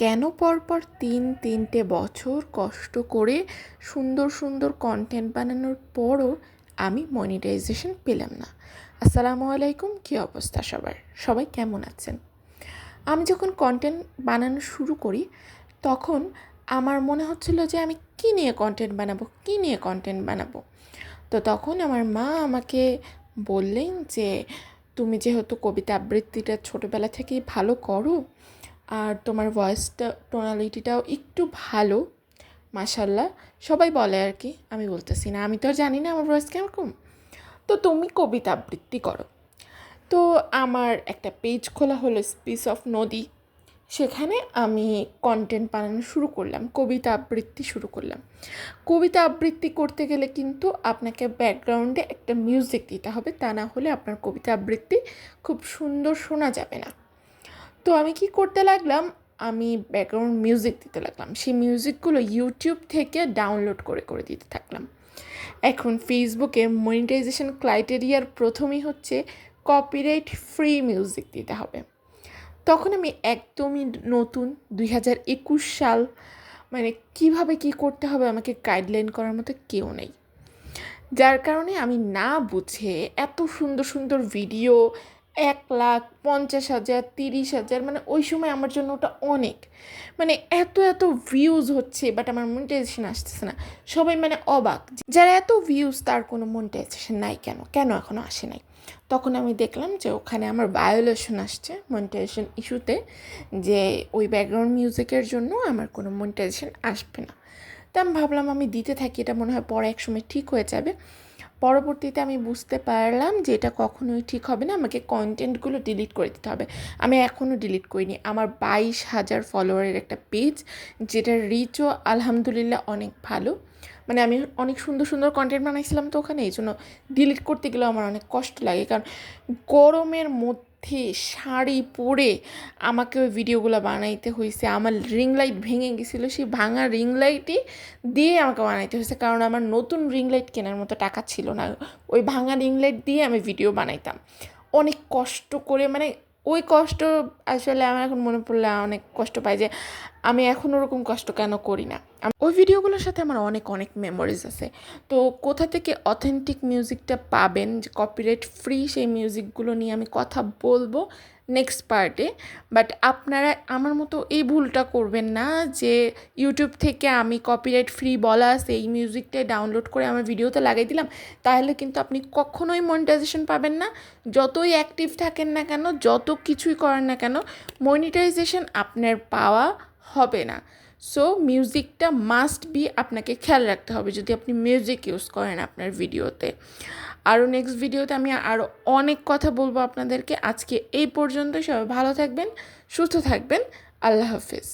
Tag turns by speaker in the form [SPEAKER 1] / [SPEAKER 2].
[SPEAKER 1] কেন পরপর তিন, তিনটে বছর কষ্ট করে সুন্দর সুন্দর কন্টেন্ট বানানোর পরও আমি মনিটাইজেশন পেলাম না? আসসালামু আলাইকুম, কী অবস্থা সবার? সবাই কেমন আছেন? আমি যখন কন্টেন্ট বানানো শুরু করি, তখন আমার মনে হচ্ছিল যে আমি কী নিয়ে কন্টেন্ট বানাবো, কী নিয়ে কন্টেন্ট বানাবো? তো তখন আমার মা আমাকে বললেন যে, তুমি যেহেতু কবিতা আবৃত্তিটা ছোটোবেলা থেকেই ভালো করো আর তোমার ভয়েসটা টোনালিটিটাও একটু ভালো মাসাল্লাহ সবাই বলে আর কি, আমি বলতেছি না। আমি তো আর জানি না আমার ভয়েস কেমন তো তুমি কবিতা আবৃত্তি করো। তো আমার একটা পেজ খোলা হলো স্পিস অফ নদী সেখানে আমি কন্টেন্ট বানানো শুরু করলাম, কবিতা আবৃত্তি শুরু করলাম। কবিতা আবৃত্তি করতে গেলে কিন্তু আপনাকে ব্যাকগ্রাউন্ডে একটা মিউজিক দিতে হবে। তা না হলে আপনার কবিতা আবৃত্তি খুব সুন্দর শোনা যাবে না। তো আমি কি করতে লাগলাম? আমি ব্যাকগ্রাউন্ড মিউজিক দিতে লাগলাম। সেই মিউজিকগুলো ইউটিউব থেকে ডাউনলোড করে করে দিতে থাকলাম। এখন ফেসবুকে মনিটাইজেশন ক্রাইটেরিয়ার প্রথমেই হচ্ছে কপিরাইট ফ্রি মিউজিক দিতে হবে। তখন আমি একদমই নতুন দুই হাজার একুশ সাল মানে কীভাবে কি করতে হবে আমাকে গাইডলাইন করার মতো কেউ নেই। যার কারণে আমি না বুঝে এত সুন্দর সুন্দর ভিডিও এক লাখ পঞ্চাশ হাজার, তিরিশ হাজার মানে ওই সময় আমার জন্য ওটা অনেক। মানে এত এত ভিউজ হচ্ছে বাট আমার মনিটাইজেশন আসতেছে না। সবাই মানে অবাক। যারা এত ভিউজ তার কোনো মনিটাইজেশন নাই কেন? কেন এখনও আসে নাই? তখন আমি দেখলাম যে ওখানে আমার ভায়োলেশন আসছে মনিটাইজেশন ইস্যুতে যে ওই ব্যাকগ্রাউন্ড মিউজিকের জন্য আমার কোনো মনিটাইজেশন আসবে না। তা আমি ভাবলাম আমি দিতে থাকি, এটা মনে হয় পরে এক সময় ঠিক হয়ে যাবে। পরবর্তীতে আমি বুঝতে পারলাম যে এটা কখনোই ঠিক হবে না, আমাকে কন্টেন্টগুলো ডিলিট করে দিতে হবে। আমি এখনও ডিলিট করিনি। আমার বাইশ হাজার ফলোয়ারের একটা পেজ যেটার রিচও আলহামদুলিল্লাহ অনেক ভালো। মানে আমি অনেক সুন্দর সুন্দর কন্টেন্ট বানাইছিলাম তো ওখানে এই জন্য ডিলিট করতে গেলেও আমার অনেক কষ্ট লাগে। কারণ গরমের মধ্যে শাড়ি পরে আমাকে ওই ভিডিওগুলো বানাইতে হয়েছে আমার রিং লাইট ভেঙে গেছিল, সেই ভাঙা রিং লাইটই দিয়ে আমাকে বানাইতে হয়েছে কারণ আমার নতুন রিং লাইট কেনার মতো টাকা ছিল না। ওই ভাঙা রিং লাইট দিয়ে আমি ভিডিও বানাইতাম। অনেক কষ্ট করে মানে ওই কষ্ট আসলে আমার এখন মনে পড়লে অনেক কষ্ট পাই যে আমি এখন ওরকম কষ্ট কেন করি না। ওই ভিডিওগুলোর সাথে আমার অনেক অনেক মেমোরিজ আছে। তো কোথা থেকে অথেন্টিক মিউজিকটা পাবেন, যে কপিরাইট ফ্রি সেই মিউজিকগুলো নিয়ে আমি কথা বলব। নেক্সট পার্টে বাট আপনারা আমার মতো এই ভুলটা করবেন না যে ইউটিউব থেকে আমি কপিরাইট ফ্রি বলা এই মিউজিকটাই ডাউনলোড করে আমার ভিডিওতে লাগাই দিলাম, তাহলে কিন্তু আপনি কখনোই মনিটাইজেশন পাবেন না। যতই অ্যাক্টিভ থাকেন না কেন, যত কিছুই করেন না কেন মনিটাইজেশন আপনার পাওয়া হবে না। সো মিউজিকটা মাস্ট বি আপনাকে খেয়াল রাখতে হবে যদি আপনি মিউজিক ইউজ করেন আপনার ভিডিওতে আরও নেক্সট ভিডিওতে আমি আরও অনেক কথা বলব আপনাদেরকে। আজকে এই পর্যন্ত সবাই ভালো থাকবেন, সুস্থ থাকবেন। আল্লাহ হাফিজ।